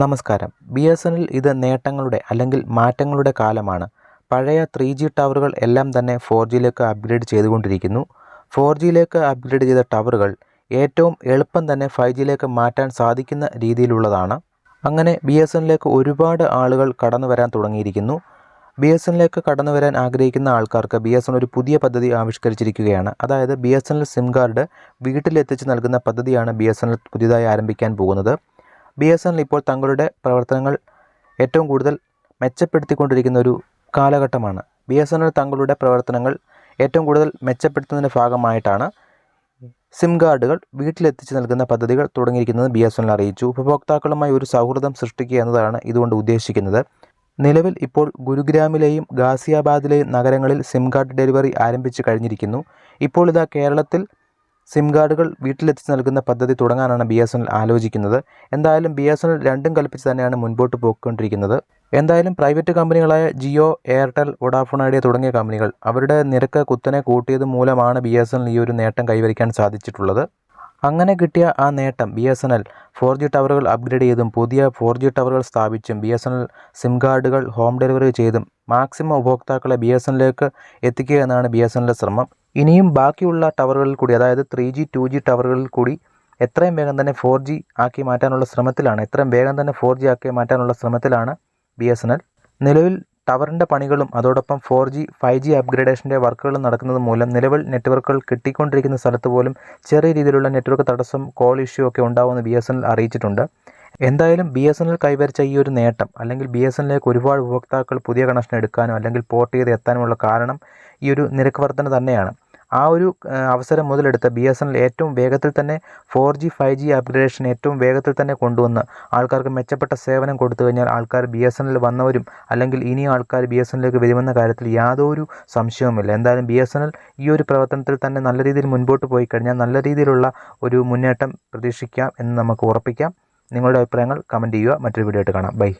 നമസ്കാരം. B S N L ഇത് നേട്ടങ്ങളുടെ അല്ലെങ്കിൽ മാറ്റങ്ങളുടെ കാലമാണ്. പഴയ ത്രീ ജി ടവറുകൾ എല്ലാം തന്നെ ഫോർ ജിയിലേക്ക് അപ്ഗ്രേഡ് ചെയ്തുകൊണ്ടിരിക്കുന്നു. ഫോർ ജിയിലേക്ക് അപ്ഗ്രേഡ് ചെയ്ത ടവറുകൾ ഏറ്റവും എളുപ്പം തന്നെ ഫൈവ് ജിയിലേക്ക് മാറ്റാൻ സാധിക്കുന്ന രീതിയിലുള്ളതാണ്. അങ്ങനെ ബി എസ് എന്നിലേക്ക് ഒരുപാട് ആളുകൾ കടന്നു വരാൻ തുടങ്ങിയിരിക്കുന്നു. ബി എസ് എന്നിലേക്ക് കടന്നു വരാൻ ആഗ്രഹിക്കുന്ന ആൾക്കാർക്ക് ബി എസ് എൻ ഒരു പുതിയ പദ്ധതി ആവിഷ്കരിച്ചിരിക്കുകയാണ്. അതായത് B S N L sim card വീട്ടിലെത്തിച്ച് നൽകുന്ന പദ്ധതിയാണ് ബി എസ് എൻ എൽ പുതിയതായി ആരംഭിക്കാൻ പോകുന്നത്. ബി എസ് എൻ എൽ ഇപ്പോൾ തങ്ങളുടെ പ്രവർത്തനങ്ങൾ ഏറ്റവും കൂടുതൽ മെച്ചപ്പെടുത്തിക്കൊണ്ടിരിക്കുന്ന ഒരു കാലഘട്ടമാണ്. ബി എസ് എൻ എൽ തങ്ങളുടെ പ്രവർത്തനങ്ങൾ ഏറ്റവും കൂടുതൽ മെച്ചപ്പെടുത്തുന്നതിന്റെ ഭാഗമായിട്ടാണ് സിം കാർഡുകൾ വീട്ടിലെത്തിച്ച് നൽകുന്ന പദ്ധതികൾ തുടങ്ങിയിരിക്കുന്നത് ബി എസ് എൻ എൽ അറിയിച്ചു. ഉപഭോക്താക്കളുമായി ഒരു സൗഹൃദം സൃഷ്ടിക്കുക എന്നതാണ് ഇതുകൊണ്ട് ഉദ്ദേശിക്കുന്നത്. നിലവിൽ ഇപ്പോൾ ഗുരുഗ്രാമിലെയും ഗാസിയാബാദിലെയും നഗരങ്ങളിൽ സിം കാർഡ് ഡെലിവറി ആരംഭിച്ചു കഴിഞ്ഞിരിക്കുന്നു. ഇപ്പോൾ ഇതാ കേരളത്തിൽ സിം കാർഡുകൾ വീട്ടിലെത്തിച്ച് നൽകുന്ന പദ്ധതി തുടങ്ങാനാണ് ബി എസ് എൻ എൽ ആലോചിക്കുന്നത്. എന്തായാലും ബി എസ് എൻ എൽ രണ്ടും കൽപ്പിച്ച് തന്നെയാണ് മുൻപോട്ട് പോയിക്കൊണ്ടിരിക്കുന്നത്. എന്തായാലും പ്രൈവറ്റ് കമ്പനികളായ ജിയോ എയർടെൽ വൊഡാഫോൺ ഐഡിയ തുടങ്ങിയ കമ്പനികൾ അവരുടെ നിരക്ക് കുത്തനെ കൂട്ടിയത് മൂലമാണ് ബി എസ് എൻ എൽ ഈ ഒരു നേട്ടം കൈവരിക്കാൻ സാധിച്ചിട്ടുള്ളത്. അങ്ങനെ കിട്ടിയ ആ നേട്ടം B S N L four G ടവറുകൾ upgrade ചെയ്തും പുതിയ ഫോർ ജി ടവറുകൾ സ്ഥാപിച്ചും B S N L sim കാർഡുകൾ ഹോം ഡെലിവറി ചെയ്തും മാക്സിമം ഉപഭോക്താക്കളെ ബി എസ് എൻ എല്ലിലേക്ക് എത്തിക്കുക എന്നാണ് ബി എസ് എൻ എൽ ശ്രമം. ഇനിയും ബാക്കിയുള്ള ടവറുകളിൽ കൂടി അതായത് ത്രീ ജി ടു ജി ടവറുകളിൽ കൂടി എത്രയും വേഗം തന്നെ ഫോർ ജി ആക്കി മാറ്റാനുള്ള ശ്രമത്തിലാണ് എത്രയും വേഗം തന്നെ ഫോർ ജി ആക്കി മാറ്റാനുള്ള ശ്രമത്തിലാണ് ബി എസ് എൻ എൽ നിലവിൽ ടവറിന്റെ പണികളും അതോടൊപ്പം ഫോർ ജി ഫൈവ് ജി അപ്ഗ്രേഡേഷന്റെ വർക്കുകളും നടക്കുന്നത് മൂലം നിലവിൽ നെറ്റ്വർക്കുകൾ കിട്ടിക്കൊണ്ടിരിക്കുന്ന സ്ഥലത്ത് പോലും ചെറിയ രീതിയിലുള്ള നെറ്റ്വർക്ക് തടസ്സം കോൾ ഇഷ്യൂ ഒക്കെ ഉണ്ടാവുമെന്ന് ബി എസ് എൻ എൽ അറിയിച്ചിട്ടുണ്ട്. എന്തായാലും ബി എസ് എൻ എൽ കൈവരിച്ച ഈ ഒരു നേട്ടം അല്ലെങ്കിൽ ബി എസ് എന്നിലേക്ക് ഒരുപാട് ഉപഭോക്താക്കൾ പുതിയ കണക്ഷൻ എടുക്കാനോ അല്ലെങ്കിൽ പോർട്ട് ചെയ്ത് എത്താനുമുള്ള കാരണം ഈ ഒരു നിരക്ക് വർധന തന്നെയാണ്. ആ ഒരു അവസരം മുതലെടുത്ത ബി എസ് എൻ എൽ ഏറ്റവും വേഗത്തിൽ തന്നെ four G five G upgradation ഏറ്റവും വേഗത്തിൽ തന്നെ കൊണ്ടുവന്ന് ആൾക്കാർക്ക് മെച്ചപ്പെട്ട സേവനം കൊടുത്തു കഴിഞ്ഞാൽ ആൾക്കാർ ബി എസ് എൻ എൽ വന്നവരും അല്ലെങ്കിൽ ഇനി ആൾക്കാർ ബി എസ് എന്നിലേക്ക് വരുമെന്ന കാര്യത്തിൽ യാതൊരു സംശയവുമില്ല. എന്തായാലും ബി എസ് എൻ എൽ ഈ ഒരു പ്രവർത്തനത്തിൽ തന്നെ നല്ല രീതിയിൽ മുൻപോട്ട് പോയി കഴിഞ്ഞാൽ നല്ല രീതിയിലുള്ള ഒരു മുന്നേറ്റം പ്രതീക്ഷിക്കാം എന്ന് നമുക്ക് ഉറപ്പിക്കാം. നിങ്ങളുടെ അഭിപ്രായങ്ങൾ കമന്റ് ചെയ്യുക. മറ്റൊരു വീഡിയോ ആയിട്ട് കാണാം. ബൈ.